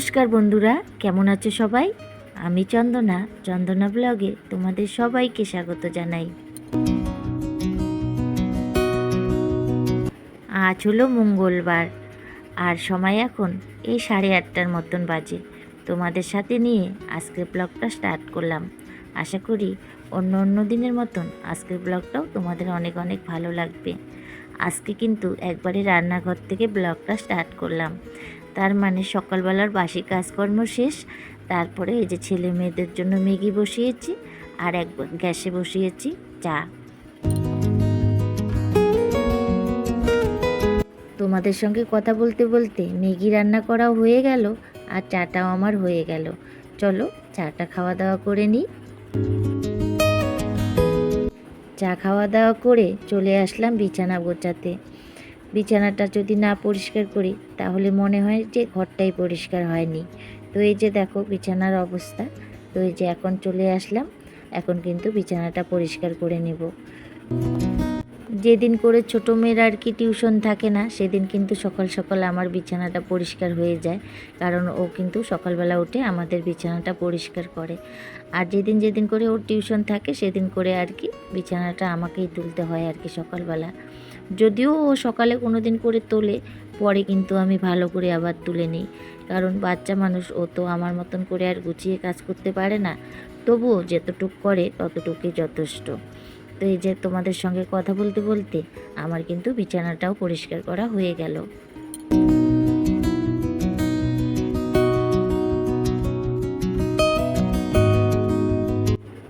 নমস্কার বন্ধুরা, কেমন আছো সবাই? আমি চন্দনা চন্দনা ব্লগে তোমাদের সবাইকে স্বাগত জানাই। আজ হলো মঙ্গলবার, আর সময় এখন এই সাড়ে আটটার মতন বাজে। তোমাদের সাথে নিয়ে আজকের ব্লগটা স্টার্ট করলাম। আশা করি অন্য অন্য দিনের মতন আজকের ব্লগটাও তোমাদের অনেক অনেক ভালো লাগবে। আজকে কিন্তু একবারে রান্নাঘর থেকে ব্লগটা স্টার্ট করলাম। তার মানে সকালবেলার বাসি কাজকর্ম শেষ। তারপরে এই যে ছেলে মেয়েদের জন্য ম্যাগি বসিয়েছি আর এক গ্যাসে বসিয়েছি চা। তোমাদের সঙ্গে কথা বলতে বলতে ম্যাগি রান্না করাও হয়ে গেল আর চাটাও আমার হয়ে গেল। চলো চাটা খাওয়া দাওয়া করে নিই। চা খাওয়া দাওয়া করে চলে আসলাম বিছানা গোছাতে। বিছানাটা যদি না পরিষ্কার করি, তাহলে মনে হয় যে ঘরটাই পরিষ্কার হয়নি। তো এই যে দেখো বিছানার অবস্থা, তো এই যে এখন চলে আসলাম, এখন কিন্তু বিছানাটা পরিষ্কার করে নেব। যেদিন করে ছোটো মেয়ের আর কি টিউশন থাকে না, সেদিন কিন্তু সকাল সকাল আমার বিছানাটা পরিষ্কার হয়ে যায়, কারণ ও কিন্তু সকালবেলা উঠে আমাদের বিছানাটা পরিষ্কার করে। আর যেদিন যেদিন করে ওর টিউশন থাকে, সেদিন করে আর কি বিছানাটা আমাকেই তুলতে হয় আর কি সকালবেলা। যদিও ও সকালে কোনো দিন করে তোলে, পরে কিন্তু আমি ভালো করে আবার তুলে নিই। কারণ বাচ্চা মানুষ, ও তো আমার মতন করে আর গুছিয়ে কাজ করতে পারে না। তবুও যতটুক করে, ততটুকুই যথেষ্ট। তো এই যে তোমাদের সঙ্গে কথা বলতে বলতে, আমার কিন্তু বিছানাটাও পরিষ্কার করা হয়ে গেল।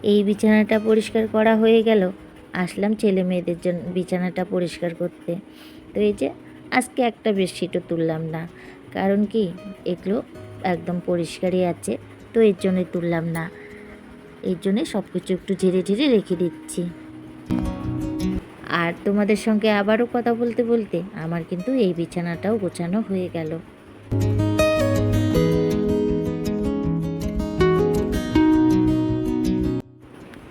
এই বিছানাটা পরিষ্কার করা হয়ে গেল। আসলাম ছেলে মেয়েদের জন্য বিছানাটা পরিষ্কার করতে। তো এই যে আজকে একটা বেডশিটও তুললাম না। কারণ কি? এগুলো একদম পরিষ্কারই আছে, তো এর জন্যই তুললাম না। এর জন্যে সব কিছু একটু ঝেড়ে ঝেড়ে রেখে দিচ্ছি। আর তোমাদের সঙ্গে আবারও কথা বলতে বলতে আমার কিন্তু এই বিছানাটাও গোছানো হয়ে গেল।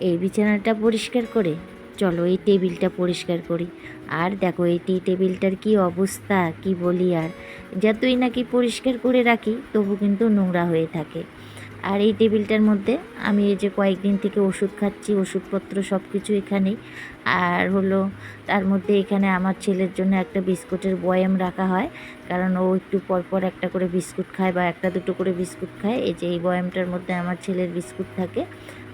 এই বিছানাটা পরিষ্কার করে চলো এই টেবিলটা পরিষ্কার করি। আর দেখো এই টি টেবিলটার কি অবস্থা, কি বলি আর? যতই নাকি পরিষ্কার করে রাখি, তবু কিন্তু নোংরা হয়ে থাকে। আর এই টেবিলটার মধ্যে আমি এই যে কয়েকদিন থেকে ওষুধ খাচ্ছি, ওষুধপত্র সব কিছু এখানেই। আর হলো, তার মধ্যে এখানে আমার ছেলের জন্য একটা বিস্কুটের বয়াম রাখা হয়। কারণ ও একটু পরপর একটা করে বিস্কুট খায় বা একটা দুটো করে বিস্কুট খায়। এই যে এই বয়ামটার মধ্যে আমার ছেলের বিস্কুট থাকে।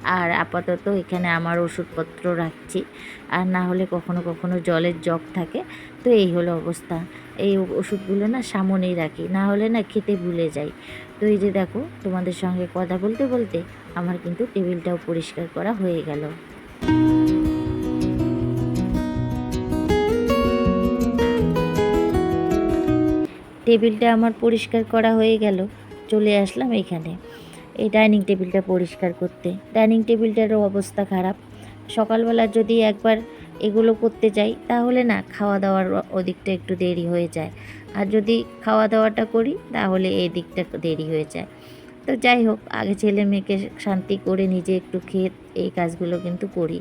আর আপাতত এখানে আমার ওষুধপত্র রাখছি। আর না হলে কখনো কখনো জলের জগ থাকে। তো এই হলো অবস্থা। এই ওষুধগুলো না সামনেই রাখি। না হলে না খেতে ভুলে যাই। তো এই যে দেখো, তোমাদের সঙ্গে কথা বলতে বলতে আমার কিন্তু টেবিলটাও পরিষ্কার করা হয়ে গেল। টেবিলটা আমার পরিষ্কার করা হয়ে গেল। চলে আসলাম এখানে। এই ডাইনিং টেবিলটা পরিষ্কার করতে। ডাইনিং টেবিলটারও অবস্থা খারাপ। সকালবেলা যদি একবার এগুলো করতে যাই, তাহলে না খাওয়া দাওয়ার ওদিকটা একটু দেরি হয়ে যায়। আর যদি খাওয়া দাওয়াটা করি, তাহলে এই দিকটা দেরি হয়ে যায়। তো যাই হোক, আগে ছেলে মেয়েকে শান্তি করে নিজে একটু খেয়ে এই কাজগুলো কিন্তু করি।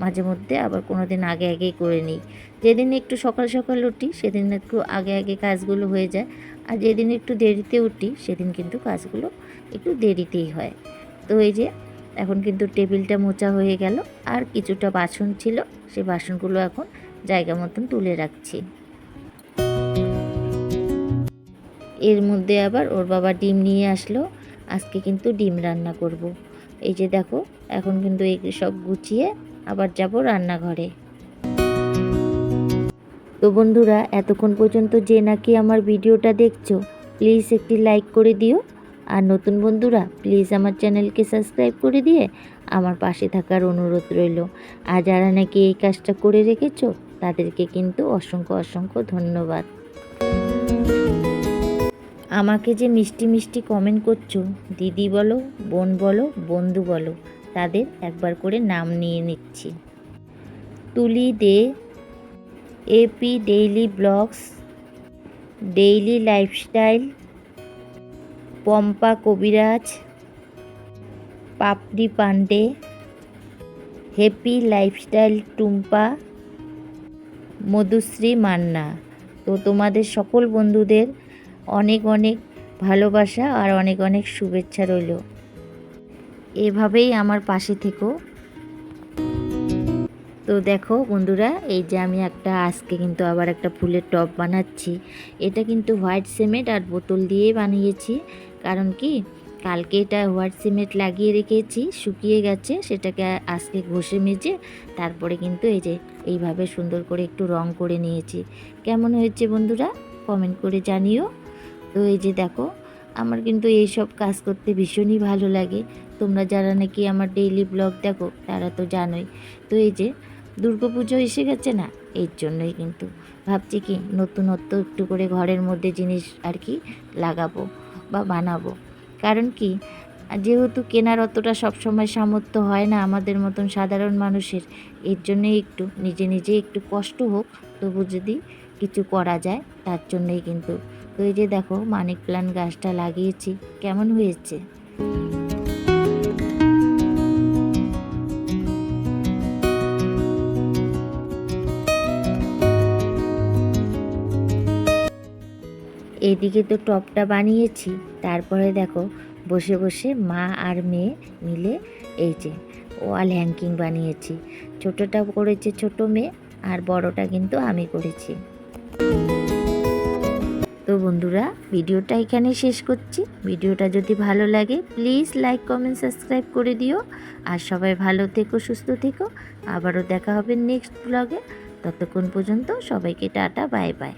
মাঝে মধ্যে আবার কোনো দিন আগে আগেই করে নিই। যেদিন একটু সকাল সকাল উঠি, সেদিন একটু আগে আগে কাজগুলো হয়ে যায়। আর যেদিন একটু দেরিতে উঠি, সেদিন কিন্তু কাজগুলো একটু দেরিতেই হয়। তো এই যে, এখন কিন্তু টেবিলটা মোচা হয়ে গেল আর কিছুটা বাসন ছিল সেই বাসনগুলো এখন জায়গা মতন তুলে রাখছি। এর মধ্যে আবার ওর বাবা ডিম নিয়ে আসলো, আজকে কিন্তু ডিম রান্না করব। এই যে দেখো, এখন কিন্তু এই সব গুছিয়ে আবার যাব রান্নাঘরে। তো বন্ধুরা, এতক্ষণ পর্যন্ত যে নাকি আমার ভিডিওটা দেখছ, প্লিজ একটি লাইক করে দিও আর নতুন বন্ধুরা প্লিজ আমার চ্যানেলকে সাবস্ক্রাইব করে দিয়ে আমার পাশে থাকার অনুরোধ রইল। আর যারা নাকি এই কাজটা করে রেখেছো, তাদেরকে কিন্তু অসংখ্য অসংখ্য ধন্যবাদ। আমাকে যে মিষ্টি মিষ্টি কমেন্ট করছ, দিদি বলো, বোন বলো, বন্ধু বলো, তাদের একবার করে নাম নিয়ে নিচ্ছি। Tuli De AP daily blogs daily lifestyle Pompa Kabiraj, Papri Pandey happy lifestyle Tumpa, Madhushree Manna. তো তোমাদের সকল বন্ধুদের অনেক অনেক ভালোবাসা আর অনেক অনেক শুভেচ্ছা রইল। এভাবেই আমার পাশে থেকো। তো দেখো বন্ধুরা, এই যে আমি একটা, আজকে কিন্তু আবার একটা ফুলের টব বানাচ্ছি। এটা কিন্তু হোয়াইট সিমেন্ট আর বোতল দিয়ে বানিয়েছি। কারণ কি? কালকে এটা হোয়াইট সিমেন্ট লাগিয়ে রেখেছি, শুকিয়ে গেছে, সেটাকে আজকে ঘষে মেজে তারপরে কিন্তু এই যে এইভাবে সুন্দর করে একটু রং করে নিয়েছি। কেমন হয়েছে বন্ধুরা? কমেন্ট করে জানিও। তো এই যে দেখো, আমার কিন্তু এই সব কাজ করতে ভীষণই ভালো লাগে। তোমরা যারা নাকি আমার ডেইলি ব্লগ দেখো, তারা তো জানোই। তো এই যে দুর্গাপুজো এসে গেছে না? এর জন্যই কিন্তু ভাবছি কি নতুনত্ব একটু করে ঘরের মধ্যে জিনিস আর কি লাগাবো। বা বানাবো। কারণ কি? যেহেতু কেনার অতটা সবসময় সামর্থ্য হয় না আমাদের মতন সাধারণ মানুষের, এর জন্যে একটু, নিজে নিজে একটু কষ্ট হোক, তবু যদি কিছু করা যায়, তার জন্যই কিন্তু। তো এই যে দেখো, মানিক প্লান্ট গাছটা লাগিয়েছি। কেমন হয়েছে? এদিকে তো টপটা বানিয়েছি। তারপরে দেখো, বসে বসে মা আর মেয়ে মিলে এই যে ওয়াল হ্যাঙ্কিং বানিয়েছি। ছোটোটা করেছে ছোট মেয়ে, আর বড়টা কিন্তু আমি করেছি। তো বন্ধুরা, ভিডিওটা এখানে শেষ করছি। ভিডিওটা যদি ভালো লাগে প্লিজ লাইক কমেন্ট সাবস্ক্রাইব করে দিও। আর সবাই ভালো থেকো, সুস্থ থেকো। আবারও দেখা হবে নেক্সট ব্লগে ততক্ষণ পর্যন্ত সবাইকে টাটা বাই বাই